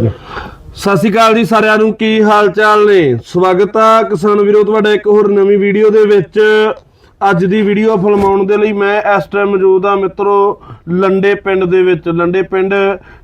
ਸਤਿ ਸ਼੍ਰੀ ਅਕਾਲ ਜੀ ਸਾਰਿਆਂ ਨੂੰ, ਕੀ ਹਾਲ ਚਾਲ ਨੇ? ਸਵਾਗਤ ਆ ਕਿਸਾਨ ਵੀਰੋ, ਤੁਹਾਡਾ ਇੱਕ ਹੋਰ ਨਵੀਂ ਵੀਡੀਓ ਦੇ ਵਿੱਚ। ਅੱਜ ਦੀ ਵੀਡੀਓ ਫਿਲਮਾਉਣ ਦੇ ਲਈ ਮੈਂ ਇਸ ਟਾਈਮ ਮੌਜੂਦ ਆ ਮਿੱਤਰੋ, ਲੰਡੇ ਪਿੰਡ ਦੇ ਵਿੱਚ। ਲੰਡੇ ਪਿੰਡ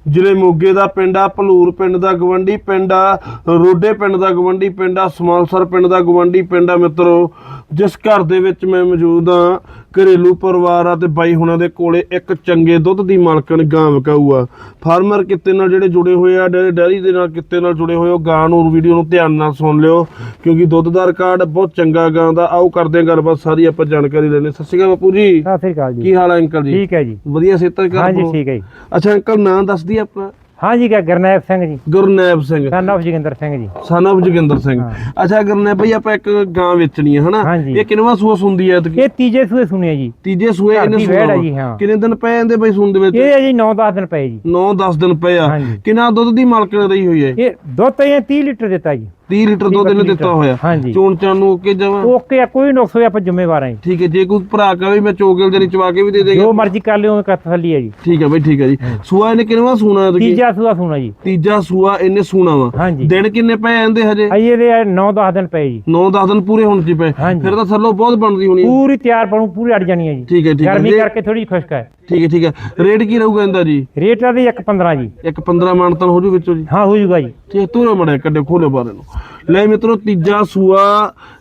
ਜ਼ਿਲ੍ਹੇ ਮੋਗੇ ਦਾ ਪਿੰਡ ਆ ਭਲੂਰ ਪਿੰਡ ਦਾ ਗਵੰਡੀ ਪਿੰਡ ਆ ਰੋਡੇ ਪਿੰਡ ਦਾ ਗਵੰਡੀ ਪਿੰਡ ਆ ਸਮਾਲਸਰ ਪਿੰਡ ਦਾ ਗਵੰਡੀ ਪਿੰਡ ਆ ਮਿੱਤਰੋ। ਜਿਸ ਘਰ ਦੇ ਵਿੱਚ ਮੈਂ ਮੌਜੂਦ ਆ ਘਰੇਲੂ ਪਰਿਵਾਰ ਆ ਤੇ ਬਾਈ ਹੁਣਾਂ ਦੇ ਕੋਲੇ ਇੱਕ ਚੰਗੇ ਦੁੱਧ ਦੀ ਮਾਲਕਣ ਗਾਂ ਵਿਕਾਊ ਆ। ਫਾਰਮਰ ਕਿੱਤੇ ਨਾਲ ਜਿਹੜੇ ਜੁੜੇ ਹੋਏ ਆ ਡੈਰੀ ਦੇ ਨਾਲ ਕਿੱਤੇ ਨਾਲ ਜੁੜੇ ਹੋਏ ਹੋ ਗਾਂ ਨੂੰ ਵੀਡੀਓ ਨੂੰ ਧਿਆਨ ਨਾਲ ਸੁਣ ਲਿਓ ਕਿਉਂਕਿ ਦੁੱਧ ਦਾ ਰਿਕਾਰਡ ਬਹੁਤ ਚੰਗਾ ਗਾਂ ਦਾ। ਆਓ ਕਰਦੇ ਹਾਂ ਗੱਲਬਾਤ ਸਾਰੀ ਆਪਾਂ ਜਾਣਕਾਰੀ ਲੈਣੇ ਸਤਿ ਸ਼੍ਰੀ ਅਕਾਲ ਬਾਪੂ ਜੀ। ਸਤਿ ਸ੍ਰੀ ਅਕਾਲ ਜੀ। ਕੀ ਹਾਲ ਹੈ ਅੰਕਲ ਜੀ? ਠੀਕ ਹੈ ਜੀ। ਵਧੀਆ ਸਿਹਤਾਂ ਕਰ ਹਾਂਜੀ ਠੀਕ ਹੈ ਜੀ। ਅੱਛਾ ਅੰਕਲ ਨਾਂ ਦੱਸ ਦਈਏ ਆਪਣਾ ਹਾਂਜੀ ਕਾ ਗਰਨੈਬ ਸਿੰਘ ਜੀ ਗੁਰਨੈਬ ਸਿੰਘ ਸਨ of ਜੋਗਿੰਦਰ ਸਿੰਘ ਜੀ son of ਜੋਗਿੰਦਰ ਸਿੰਘ ਹਾਂ। ਅੱਛਾ ਗੁਰਨੈਬ ਭਾਈ ਆਪਾਂ ਇੱਕ ਗਾਂ ਵੇਚਣੀ ਹੈ ਹਨਾ। ਇਹ ਕਿੰਨਵਾਂ ਸੂਆ ਸੁੰਦੀ ਹੈ? ਇਹ ਤੀਜੇ ਸੂਏ ਸੁਣਿਆ ਜੀ ਤੀਜੇ ਸੂਏ ਇਹਨੇ ਹੈ ਵਾ। ਜੀ, ਹਾਂ। ਕਿੰਨੇ ਦਿਨ ਪਏ ਜਾਂਦੇ ਭਾਈ ਸੂਣ ਦੇ ਵਿੱਚ ਇਹ ਹੈ ਜੀ 9-10 ਦਿਨ ਪਏ ਜੀ 9-10 ਦਿਨ ਪਏ ਆ। ਕਿੰਨਾ ਦੁੱਧ ਦੀ ਮਾਲਕਣ ਰਹੀ ਹੋਈ ਹੈ ਇਹ ਦੁੱਧ ਤਾਂ ਇਹ 30 ਲੀਟਰ ਦਿੱਤਾ ਜੀ 30 ਲੀਟਰ ਦੁੱਧ ਇਹਨੇ। ਦਿੱਤਾ ਹੋਇਆ। ਹਾਂਜੀ। ਚੋਣ ਚਾਣ ਨੂੰ ਓਕੇ ਜਮਾ ਓਕੇ ਆ ਕੋਈ ਨੁਕਸ ਹੋਇਆ ਆਪਾਂ ਜ਼ਿੰਮੇਵਾਰ ਜੀ। ਠੀਕ ਹੈ ਜੇ ਕੋਈ ਭਰਾ ਕਹੇ ਮੈਂ ਚੋਕਲ ਜਰੀ ਚਵਾ ਕੇ ਵੀ ਦੇ ਦੇਗਾ। ਜੋ ਮਰਜ਼ੀ ਕਰ ਲਿਓ ਕੱਤ ਥੱਲੀ ਹੈ ਜੀ। ਠੀਕ ਹੈ ਭਾਈ ਠੀਕ ਹੈ ਜੀ। ਸੂਆ ਇਹਨੇ ਕਿੰਨਵਾਂ ਸੂਣਾ ਹੈ ਤੀਜਾ ਸੂਆ ਸੁਣਾ ਜੀ। ਤੀਜਾ ਸੂਆ ਇਹਨੇ ਸੂਣਾ ਵਾ। ਹਾਂਜੀ। ਦਿਨ ਕਿੰਨੇ ਪਏ ਜਾਂਦੇ ਹਜੇ? ਆਈ ਇਹਦੇ 9-10 ਦਿਨ ਪਏ ਜੀ। 9-10 ਦਿਨ ਪੂਰੇ ਹੋਣ ਚ ਪਏ। ਹਾਂਜੀ। ਫਿਰ ਤਾਂ ਥੱਲੋਂ ਬਹੁਤ ਬਣਦੀ ਹੋਣੀ ਹੈ। ਪੂਰੀ ਤਿਆਰ ਬਣੂ ਪੂਰੀ ਅੜ ਜਾਣੀ ਹੈ ਜੀ। ਠੀਕ ਹੈ ਠੀਕ ਹੈ। ਗਰਮੀ ਕਰਕੇ ਥੋੜੀ ਖੁਸ਼ਕ ਹੈ। ਠੀਕ ਹੈ ਠੀਕ ਹੈ। ਰੇਟ ਕੀ ਰਹੂਗਾ ਇਹਦਾ ਜੀ? ਰੇਟ ਆ ਦੀ 1.15 ਜੀ। ਇੱਕ 15 ਮਾਨਤਨ ਹੋ ਜੂ ਵਿੱਚੋਂ ਜੀ। ਹਾਂ ਹੋ ਜੂਗਾ ਜੀ। ਠੀਕ ਤੂੰ ਨਾ ਮੜਿਆ ਕੱਢੇ ਖੋਲੇ ਬਾਰੇ ਨੂੰ ਲੈ ਮਿੱਤਰੋ ਤੀਜਾ ਸੂਆ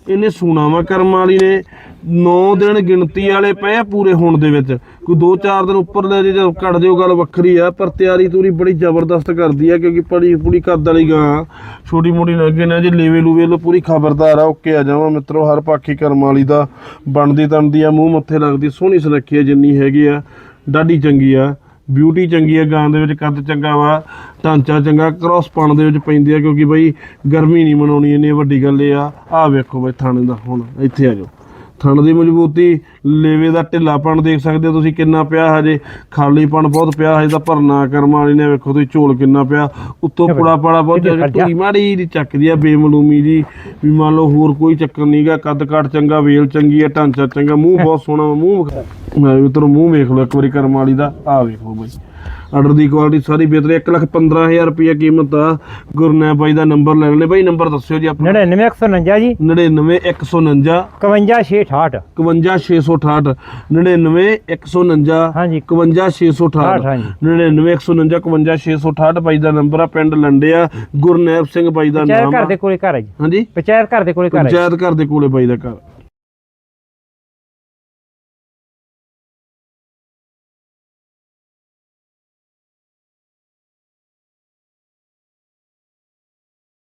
ਇਹਨੇ ਸੂਣਾ ਵਾ ਕਰਮ ਵਾਲੀ ਨੇ। 9 ਦਿਨ ਗਿਣਤੀ ਵਾਲੇ ਪਏ ਆ ਪੂਰੇ ਹੋਣ ਦੇ ਵਿੱਚ। ਕੋਈ 2-4 ਦਿਨ ਉੱਪਰ ਲੈ ਜੇ ਜਾਂ ਦਿਓ ਗੱਲ ਵੱਖਰੀ ਆ ਪਰ ਤਿਆਰੀ ਤੂਰੀ ਬੜੀ ਜ਼ਬਰਦਸਤ ਕਰਦੀ ਆ ਕਿਉਂਕਿ ਪੜੀ ਪੂਰੀ ਕੱਦ ਵਾਲੀ ਗਾਂ ਛੋਟੀ ਮੋਟੀ ਲੱਗੇ ਨਾ ਜੇ ਲੇਵੇ ਲੂਵੇ ਲੋ ਪੂਰੀ ਖਬਰਦਾਰ ਆ ਓਕੇ ਆ ਜਾਵਾਂ ਮਿੱਤਰੋ ਹਰ ਪਾਖੀ ਕਰਮ ਵਾਲੀ ਦਾ ਬਣਦੀ ਤਣਦੀ ਆ ਮੂੰਹ ਮੱਥੇ ਲੱਗਦੀ ਸੋਹਣੀ ਸੁਨੱਖੀ ਆ ਜਿੰਨੀ ਹੈਗੀ ਆ। ਡਾਢੀ ਚੰਗੀ ਆ ਬਿਊਟੀ ਚੰਗੀ ਆ ਗਾਂ ਦੇ ਵਿੱਚ ਕੱਦ ਚੰਗਾ ਵਾ ਢਾਂਚਾ ਚੰਗਾ ਕ੍ਰਾਸ ਪਾਣ ਦੇ ਵਿੱਚ ਪੈਂਦੀ ਆ ਕਿਉਂਕਿ ਬਈ ਗਰਮੀ ਨਹੀਂ ਮਨਾਉਣੀ ਇੰਨੀ ਵੱਡੀ ਗੱਲ ਇਹ ਆ। ਆਹ ਵੇਖੋ ਬਈ ਥਾਣੇ ਦਾ ਹੁਣ ਇੱਥੇ ਆ ਜਾਓ। ਥਣ ਦੀ ਮਜ਼ਬੂਤੀ ਲੇਵੇ ਦਾ ਢਿੱਲਾਪਣ ਦੇਖ ਸਕਦੇ ਹੋ ਤੁਸੀਂ ਕਿੰਨਾ ਪਿਆ ਹਜੇ। ਖਾਲੀਪਣ ਬਹੁਤ ਪਿਆ ਹਜੇ ਤਾਂ ਭਰਨਾ ਕਰਮਾਂ ਵਾਲੀ ਨੇ ਵੇਖੋ ਤੁਸੀਂ ਝੋਲ ਕਿੰਨਾ ਪਿਆ। ਉੱਤੋਂ ਪੁੜਾ ਪਾੜਾ ਬਹੁਤ। ਢੂਈ ਮਾੜੀ ਦੀ ਚੱਕਦੀ ਆ ਬੇਮਲੂਮੀ ਜੀ। ਵੀ ਮੰਨ ਲਓ ਹੋਰ ਕੋਈ ਚੱਕਰ ਨਹੀਂਗਾ ਕੱਦ ਕਾਠ ਚੰਗਾ ਵੇਲ ਚੰਗੀ ਆ ਢਾਂਚਾ ਚੰਗਾ ਮੂੰਹ ਬਹੁਤ ਸੋਹਣਾ ਮੂੰਹ ਮੈਂ ਵੀ ਤੇਰਾ ਮੂੰਹ ਵੇਖ ਲਓ ਇੱਕ ਵਾਰੀ ਕਰਮ ਵਾਲੀ ਦਾ ਆ ਵੇਖੋ ਬਈ। ਆਰਡਰ ਦੀ ਕੁਆਲਿਟੀ ਸਾਰੀ ਬਿਹਤਰ 115000 ਰੁਪਏ ਕੀਮਤ ਆ। ਗੁਰਨੈਬ ਬਾਈ ਦਾ ਨੰਬਰ ਲੈ ਲੈਣੇ ਬਾਈ ਨੰਬਰ ਦੱਸਿਓ ਜੀ ਆਪਣਾ। 99149 ਜੀ। 99149 51668 51668 99149 ਹਾਂਜੀ। 51668 ਹਾਂਜੀ। 99149 51668 ਬਾਈ ਦਾ ਨੰਬਰ ਆ ਪਿੰਡ ਲੰਡਿਆ। ਗੁਰਨੈਬ ਸਿੰਘ ਬਾਈ ਦਾ ਪੰਚਾਇਤ ਨਾਮ ਘਰ ਆ ਦੇ ਕੋਲੇ ਘਰ ਹੈ ਜੀ। ਹਾਂਜੀ। ਪੰਚਾਇਤ ਘਰ ਦੇ ਕੋਲੇ ਘਰ ਹੈ। ਪੰਚਾਇਤ ਘਰ ਦੇ ਕੋਲੇ ਬਾਈ ਦਾ ਘਰ।